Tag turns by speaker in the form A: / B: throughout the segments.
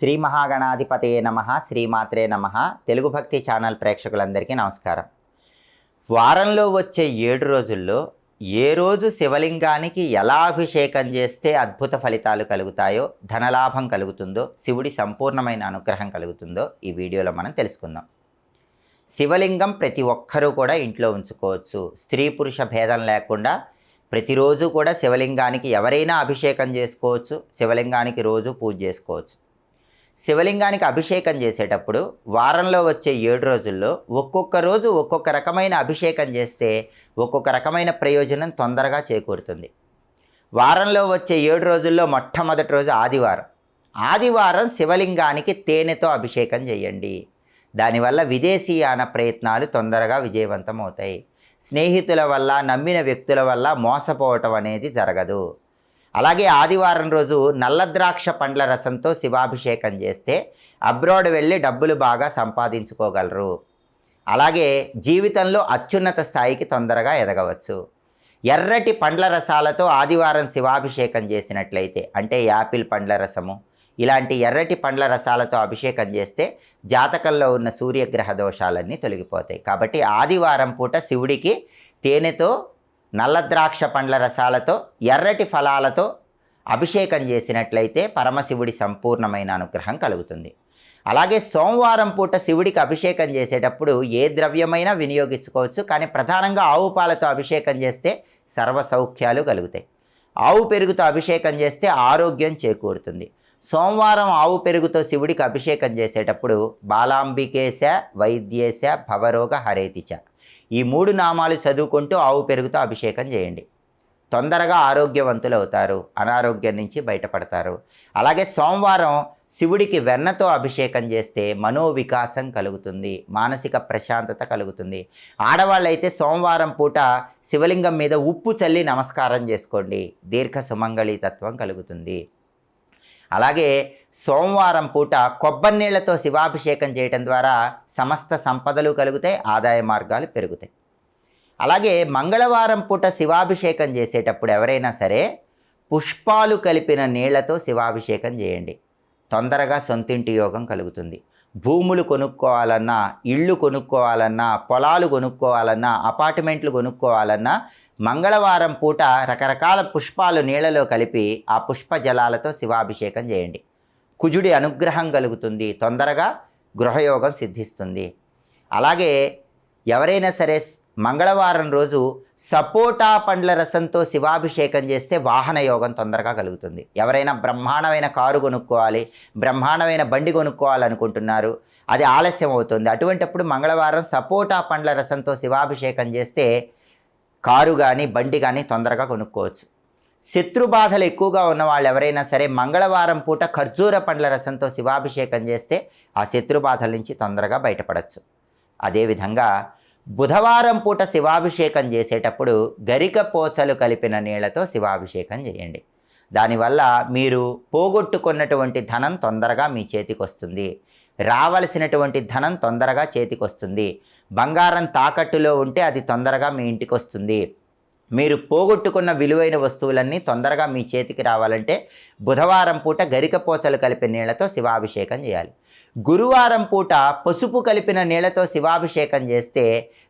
A: శ్రీ మహాగణాధిపతయే నమ శ్రీమాత్రే నమ. తెలుగు భక్తి ఛానల్ ప్రేక్షకులందరికీ నమస్కారం. వారంలో వచ్చే ఏడు రోజుల్లో ఏ రోజు శివలింగానికి ఎలా అభిషేకం చేస్తే అద్భుత ఫలితాలు కలుగుతాయో ధనలాభం కలుగుతుందో శివుడి సంపూర్ణమైన అనుగ్రహం కలుగుతుందో ఈ వీడియోలో మనం తెలుసుకుందాం. శివలింగం ప్రతి ఒక్కరూ కూడా ఇంట్లో ఉంచుకోవచ్చు. స్త్రీ పురుష భేదం లేకుండా ప్రతిరోజు కూడా శివలింగానికి ఎవరైనా అభిషేకం చేసుకోవచ్చు శివలింగానికి రోజు పూజ చేసుకోవచ్చు. శివలింగానికి అభిషేకం చేసేటప్పుడు వారంలో వచ్చే ఏడు రోజుల్లో ఒక్కొక్క రోజు ఒక్కొక్క రకమైన అభిషేకం చేస్తే ఒక్కొక్క రకమైన ప్రయోజనం తొందరగా చేకూరుతుంది. వారంలో వచ్చే ఏడు రోజుల్లో మొట్టమొదటి రోజు ఆదివారం. ఆదివారం శివలింగానికి తేనెతో అభిషేకం చేయండి. దానివల్ల విదేశీయాన ప్రయత్నాలు తొందరగా విజయవంతం అవుతాయి. స్నేహితుల వల్ల నమ్మిన వ్యక్తుల వల్ల మోసపోవటం అనేది జరగదు. అలాగే ఆదివారం రోజు నల్ల ద్రాక్ష పండ్ల రసంతో శివాభిషేకం చేస్తే అబ్రాడ్ వెళ్ళి డబ్బులు బాగా సంపాదించుకోగలరు. అలాగే జీవితంలో అత్యున్నత స్థాయికి తొందరగా ఎదగవచ్చు. ఎర్రటి పండ్ల రసాలతో ఆదివారం శివాభిషేకం చేసినట్లయితే అంటే యాపిల్ పండ్ల రసము ఇలాంటి ఎర్రటి పండ్ల రసాలతో అభిషేకం చేస్తే జాతకంలో ఉన్న సూర్యగ్రహ దోషాలన్నీ తొలగిపోతాయి. కాబట్టి ఆదివారం పూట శివుడికి తేనెతో నల్ల ద్రాక్ష పండ్ల రసాలతో ఎర్రటి ఫలాలతో అభిషేకం చేసినట్లయితే పరమశివుడి సంపూర్ణమైన అనుగ్రహం కలుగుతుంది. అలాగే సోమవారం పూట శివుడికి అభిషేకం చేసేటప్పుడు ఏ ద్రవ్యమైనా వినియోగించుకోవచ్చు కానీ ప్రధానంగా ఆవు పాలతో అభిషేకం చేస్తే సర్వ సౌఖ్యాలు కలుగుతాయి. ఆవు పెరుగుతో అభిషేకం చేస్తే ఆరోగ్యం చేకూరుతుంది. సోమవారం ఆవు పెరుగుతో శివుడికి అభిషేకం చేసేటప్పుడు బాలాంబికేశ వైద్యేశ భవరోగ హరేతిచ. ఈ మూడు నామాలు చదువుకుంటూ ఆవు పెరుగుతో అభిషేకం చేయండి. తొందరగా ఆరోగ్యవంతులు అవుతారు అనారోగ్యం నుంచి బయటపడతారు. అలాగే సోమవారం శివుడికి వెన్నతో అభిషేకం చేస్తే మనోవికాసం కలుగుతుంది మానసిక ప్రశాంతత కలుగుతుంది. ఆడవాళ్ళైతే సోమవారం పూట శివలింగం మీద ఉప్పు చల్లి నమస్కారం చేసుకోండి దీర్ఘ సుమంగళి తత్వం కలుగుతుంది. అలాగే సోమవారం పూట కొబ్బరి నీళ్ళతో శివాభిషేకం చేయటం ద్వారా సమస్త సంపదలు కలుగుతాయి ఆదాయ మార్గాలు పెరుగుతాయి. అలాగే మంగళవారం పూట శివాభిషేకం చేసేటప్పుడు ఎవరైనా సరే పుష్పాలు కలిపిన నీళ్ళతో శివాభిషేకం చేయండి. తొందరగా సొంతింటి యోగం కలుగుతుంది. భూములు కొనుక్కోవాలన్నా ఇళ్ళు కొనుక్కోవాలన్నా పొలాలు కొనుక్కోవాలన్నా అపార్ట్మెంట్లు కొనుక్కోవాలన్నా మంగళవారం పూట రకరకాల పుష్పాలు నీళ్ళలో కలిపి ఆ పుష్ప జలాలతో శివాభిషేకం చేయండి. కుజుడి అనుగ్రహం కలుగుతుంది. తొందరగా గృహయోగం సిద్ధిస్తుంది. అలాగే ఎవరైనా సరే మంగళవారం రోజు సపోటా పండ్ల రసంతో శివాభిషేకం చేస్తే వాహన యోగం తొందరగా కలుగుతుంది. ఎవరైనా బ్రహ్మాండమైన కారు కొనుక్కోవాలి బ్రహ్మాండమైన బండి కొనుక్కోవాలనుకుంటున్నారు అది ఆలస్యం అవుతుంది. అటువంటప్పుడు మంగళవారం సపోటా పండ్ల రసంతో శివాభిషేకం చేస్తే కారు కానీ బండి కానీ తొందరగా కొనుక్కోవచ్చు. శత్రు బాధలు ఎక్కువగా ఉన్న వాళ్ళు ఎవరైనా సరే మంగళవారం పూట ఖర్జూర పండ్ల రసంతో శివాభిషేకం చేస్తే ఆ శత్రు బాధల నుంచి తొందరగా బయటపడవచ్చు అదేవిధంగా బుధవారం పూట శివాభిషేకం చేసేటప్పుడు గరిక పోచలు కలిపిన నీళ్ళతో శివాభిషేకం చేయండి. దానివల్ల మీరు పోగొట్టుకున్నటువంటి ధనం తొందరగా మీ చేతికి వస్తుంది రావలసినటువంటి ధనం తొందరగా చేతికి వస్తుంది బంగారం తాకట్టులో ఉంటే అది తొందరగా మీ ఇంటికి వస్తుంది మీరు పోగొట్టుకున్న విలువైన వస్తువులన్నీ తొందరగా మీ చేతికి రావాలంటే బుధవారం పూట గరిక పోచలు కలిపిన నీళ్ళతో శివాభిషేకం చేయాలి. గురువారం పూట పసుపు కలిపిన నీళ్ళతో శివాభిషేకం చేస్తే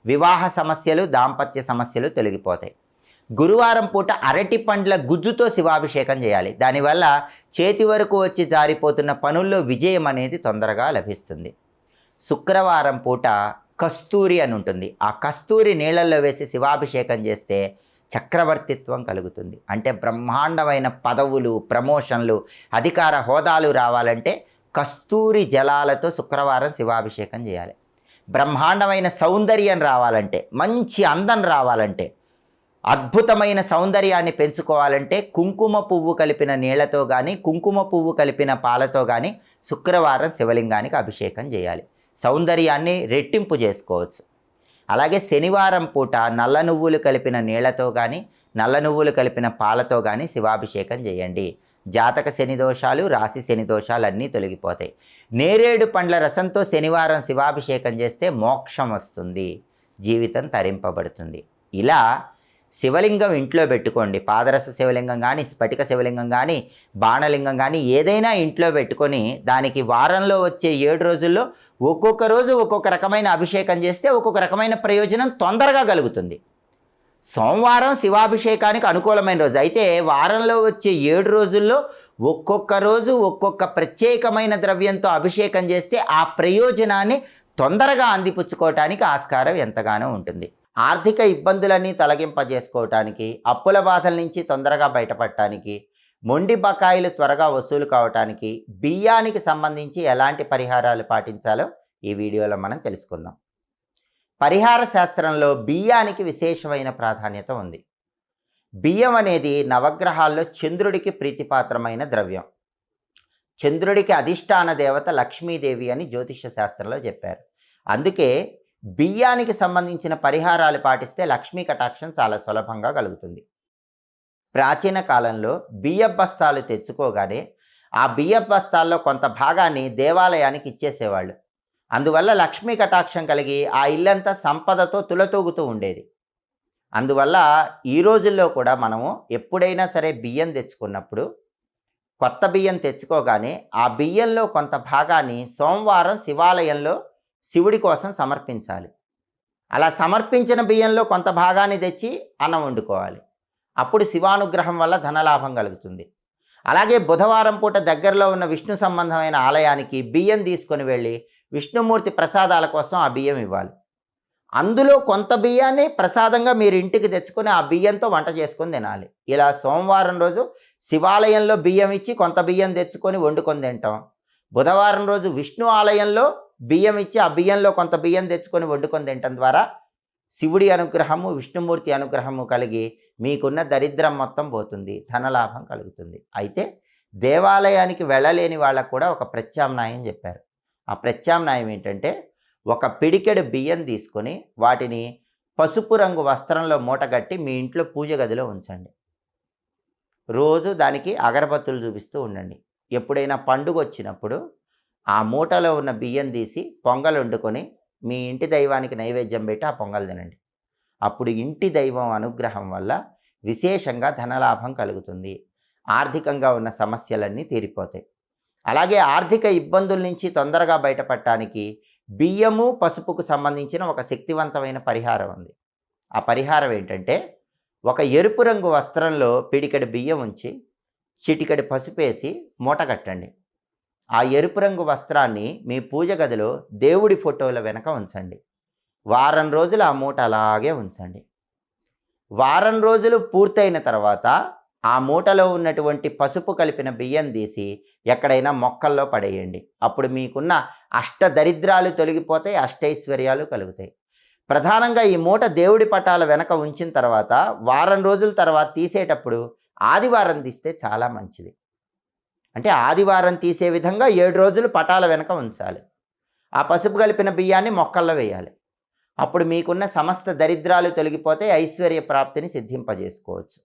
A: వివాహ సమస్యలు దాంపత్య సమస్యలు తొలగిపోతాయి. గురువారం పూట అరటి పండ్ల గుజ్జుతో శివాభిషేకం చేయాలి. దానివల్ల చేతి వరకు వచ్చి జారిపోతున్న పనుల్లో విజయం అనేది తొందరగా లభిస్తుంది. శుక్రవారం పూట కస్తూరి అని ఉంటుంది. ఆ కస్తూరి నీళ్ళల్లో వేసి శివాభిషేకం చేస్తే చక్రవర్తిత్వం కలుగుతుంది. అంటే బ్రహ్మాండమైన పదవులు ప్రమోషన్లు అధికార హోదాలు రావాలంటే కస్తూరి జలాలతో శుక్రవారం శివాభిషేకం చేయాలి. బ్రహ్మాండమైన సౌందర్యం రావాలంటే మంచి అందం రావాలంటే అద్భుతమైన సౌందర్యాన్ని పెంచుకోవాలంటే కుంకుమ పువ్వు కలిపిన నీళ్ళతో కానీ కుంకుమ పువ్వు కలిపిన పాలతో కానీ శుక్రవారం శివలింగానికి అభిషేకం చేయాలి. సౌందర్యాన్ని రెట్టింపు చేసుకోవచ్చు. అలాగే శనివారం పూట నల్ల నువ్వులు కలిపిన నీళ్ళతో కానీ నల్ల నువ్వులు కలిపిన పాలతో కానీ శివాభిషేకం చేయండి. జాతక శని దోషాలు రాశి శని దోషాలు అన్నీ తొలగిపోతాయి. నేరేడు పండ్ల రసంతో శనివారం శివాభిషేకం చేస్తే మోక్షం వస్తుంది. జీవితం తరింపబడుతుంది. ఇలా శివలింగం ఇంట్లో పెట్టుకోండి. పాదరస శివలింగం కానీ స్ఫటిక శివలింగం కానీ బాణలింగం కానీ ఏదైనా ఇంట్లో పెట్టుకొని దానికి వారంలో వచ్చే ఏడు రోజుల్లో ఒక్కొక్క రోజు ఒక్కొక్క రకమైన అభిషేకం చేస్తే ఒక్కొక్క రకమైన ప్రయోజనం తొందరగా కలుగుతుంది. సోమవారం శివాభిషేకానికి అనుకూలమైన రోజు. అయితే వారంలో వచ్చే ఏడు రోజుల్లో ఒక్కొక్క రోజు ఒక్కొక్క ప్రత్యేకమైన ద్రవ్యంతో అభిషేకం చేస్తే ఆ ప్రయోజనాన్ని తొందరగా అందిపుచ్చుకోవటానికి ఆస్కారం ఎంతగానో ఉంటుంది. ఆర్థిక ఇబ్బందులన్నీ తొలగింపజేసుకోవటానికి అప్పుల బాధల నుంచి తొందరగా బయటపడటానికి మొండి బకాయిలు త్వరగా వసూలు కావటానికి బియ్యానికి సంబంధించి ఎలాంటి పరిహారాలు పాటించాలో ఈ వీడియోలో మనం తెలుసుకుందాం. పరిహార శాస్త్రంలో బియ్యానికి విశేషమైన ప్రాధాన్యత ఉంది. బియ్యం అనేది నవగ్రహాల్లో చంద్రుడికి ప్రీతిపాత్రమైన ద్రవ్యం. చంద్రుడికి అధిష్టాన దేవత లక్ష్మీదేవి అని జ్యోతిష శాస్త్రంలో చెప్పారు. అందుకే బియ్యానికి సంబంధించిన పరిహారాలు పాటిస్తే లక్ష్మీ కటాక్షం చాలా సులభంగా కలుగుతుంది. ప్రాచీన కాలంలో బియ్య బస్తాలు తెచ్చుకోగానే ఆ బియ్య బస్తాల్లో కొంత భాగాన్ని దేవాలయానికి ఇచ్చేసేవాళ్ళు. అందువల్ల లక్ష్మీ కటాక్షం కలిగి ఆ ఇల్లంతా సంపదతో తులతూగుతూ ఉండేది. అందువల్ల ఈ రోజుల్లో కూడా మనము ఎప్పుడైనా సరే బియ్యం తెచ్చుకున్నప్పుడు కొత్త బియ్యం తెచ్చుకోగానే ఆ బియ్యంలో కొంత భాగాన్ని సోమవారం శివాలయంలో శివుడి కోసం సమర్పించాలి. అలా సమర్పించిన బియ్యంలో కొంత భాగాన్ని తెచ్చి అన్నం వండుకోవాలి. అప్పుడు శివానుగ్రహం వల్ల ధనలాభం కలుగుతుంది. అలాగే బుధవారం పూట దగ్గరలో ఉన్న విష్ణు సంబంధమైన ఆలయానికి బియ్యం తీసుకొని వెళ్ళి విష్ణుమూర్తి ప్రసాదాల కోసం ఆ బియ్యం ఇవ్వాలి. అందులో కొంత బియ్యాన్ని ప్రసాదంగా మీరు ఇంటికి తెచ్చుకొని ఆ బియ్యంతో వంట చేసుకొని తినాలి. ఇలా సోమవారం రోజు శివాలయంలో బియ్యం ఇచ్చి కొంత బియ్యం తెచ్చుకొని వండుకొని తింటాం. బుధవారం రోజు విష్ణు ఆలయంలో బియ్యం ఇచ్చి ఆ బియ్యంలో కొంత బియ్యం తెచ్చుకొని వండుకొని తినటం ద్వారా శివుడి అనుగ్రహము విష్ణుమూర్తి అనుగ్రహము కలిగి మీకున్న దరిద్రం మొత్తం పోతుంది ధనలాభం కలుగుతుంది. అయితే దేవాలయానికి వెళ్ళలేని వాళ్ళకు కూడా ఒక ప్రత్యామ్నాయం చెప్పారు. ఆ ప్రత్యామ్నాయం ఏంటంటే ఒక పిడికెడు బియ్యం తీసుకొని వాటిని పసుపు రంగు వస్త్రంలో మూటగట్టి మీ ఇంట్లో పూజ గదిలో ఉంచండి. రోజు దానికి అగరబత్తులు చూపిస్తూ ఉండండి. ఎప్పుడైనా పండుగ వచ్చినప్పుడు ఆ మూటలో ఉన్న బియ్యం తీసి పొంగల్ వండుకొని మీ ఇంటి దైవానికి నైవేద్యం పెట్టి ఆ పొంగల్ తినండి. అప్పుడు ఇంటి దైవం అనుగ్రహం వల్ల విశేషంగా ధనలాభం కలుగుతుంది. ఆర్థికంగా ఉన్న సమస్యలన్నీ తీరిపోతాయి. అలాగే ఆర్థిక ఇబ్బందుల నుంచి తొందరగా బయటపడటానికి బియ్యము పసుపుకు సంబంధించిన ఒక శక్తివంతమైన పరిహారం ఉంది. ఆ పరిహారం ఏంటంటే ఒక ఎరుపు రంగు వస్త్రంలో పిడికడి బియ్యం ఉంచి చిటికడి పసుపు వేసి మూట కట్టండి. ఆ ఎరుపు రంగు వస్త్రాన్ని మీ పూజ గదిలో దేవుడి ఫోటోల వెనక ఉంచండి. వారం రోజులు ఆ మూట అలాగే ఉంచండి. వారం రోజులు పూర్తయిన తర్వాత ఆ మూటలో ఉన్నటువంటి పసుపు కలిపిన బియ్యం తీసి ఎక్కడైనా మొక్కల్లో పడేయండి. అప్పుడు మీకున్న అష్ట దరిద్రాలు తొలగిపోతాయి అష్టైశ్వర్యాలు కలుగుతాయి. ప్రధానంగా ఈ మూట దేవుడి పటాల వెనక ఉంచిన తర్వాత వారం రోజుల తర్వాత తీసేటప్పుడు ఆదివారం తీస్తే చాలా మంచిది. అంటే ఆదివారం తీసే విధంగా ఏడు రోజులు పటాల వెనక ఉంచాలి. ఆ పసుపు కలిపిన బియ్యాన్ని మొక్కల్లో వేయాలి. అప్పుడు మీకున్న సమస్త దరిద్రాలు తొలగిపోతే ఐశ్వర్య ప్రాప్తిని సిద్ధింపజేసుకోవచ్చు.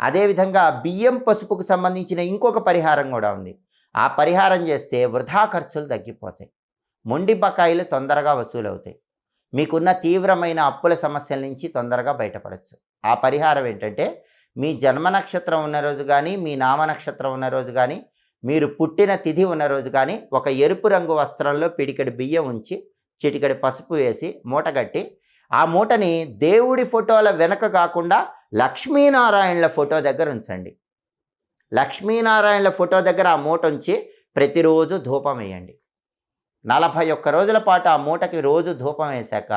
A: అదేవిధంగా బియ్యం పసుపుకు సంబంధించిన ఇంకొక పరిహారం కూడా ఉంది. ఆ పరిహారం చేస్తే వృధా ఖర్చులు తగ్గిపోతాయి. మొండి బకాయిలు తొందరగా వసూలవుతాయి. మీకున్న తీవ్రమైన అప్పుల సమస్యల నుంచి తొందరగా బయటపడచ్చు. ఆ పరిహారం ఏంటంటే మీ జన్మ నక్షత్రం ఉన్న రోజు కానీ మీ నామ నక్షత్రం ఉన్న రోజు కానీ మీరు పుట్టిన తిథి ఉన్న రోజు కానీ ఒక ఎరుపు రంగు వస్త్రంలో పిడికడి బియ్యం ఉంచి చిటికడి పసుపు వేసి మూటగట్టి ఆ మూటని దేవుడి ఫోటోల వెనక కాకుండా లక్ష్మీనారాయణల ఫోటో దగ్గర ఉంచండి. లక్ష్మీనారాయణల ఫోటో దగ్గర ఆ మూట ఉంచి ప్రతిరోజు ధూపం వేయండి. నలభై ఒక్క రోజుల పాటు ఆ మూటకి రోజు ధూపం వేశాక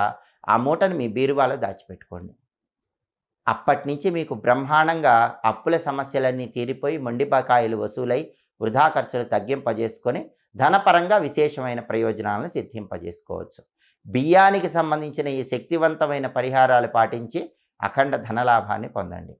A: ఆ మూటను మీ బీరువాలో దాచిపెట్టుకోండి. అప్పటి నుంచి మీకు బ్రహ్మాండంగా అప్పుల సమస్యలన్నీ తీరిపోయి మొండి బకాయిలు వసూలై వృధా ఖర్చులు తగ్గింపజేసుకొని ధనపరంగా విశేషమైన ప్రయోజనాలను సిద్ధింపజేసుకోవచ్చు. బియ్యానికి సంబంధించిన ఈ శక్తివంతమైన పరిహారాలు పాటించి అఖండ ధనలాభాన్ని పొందండి.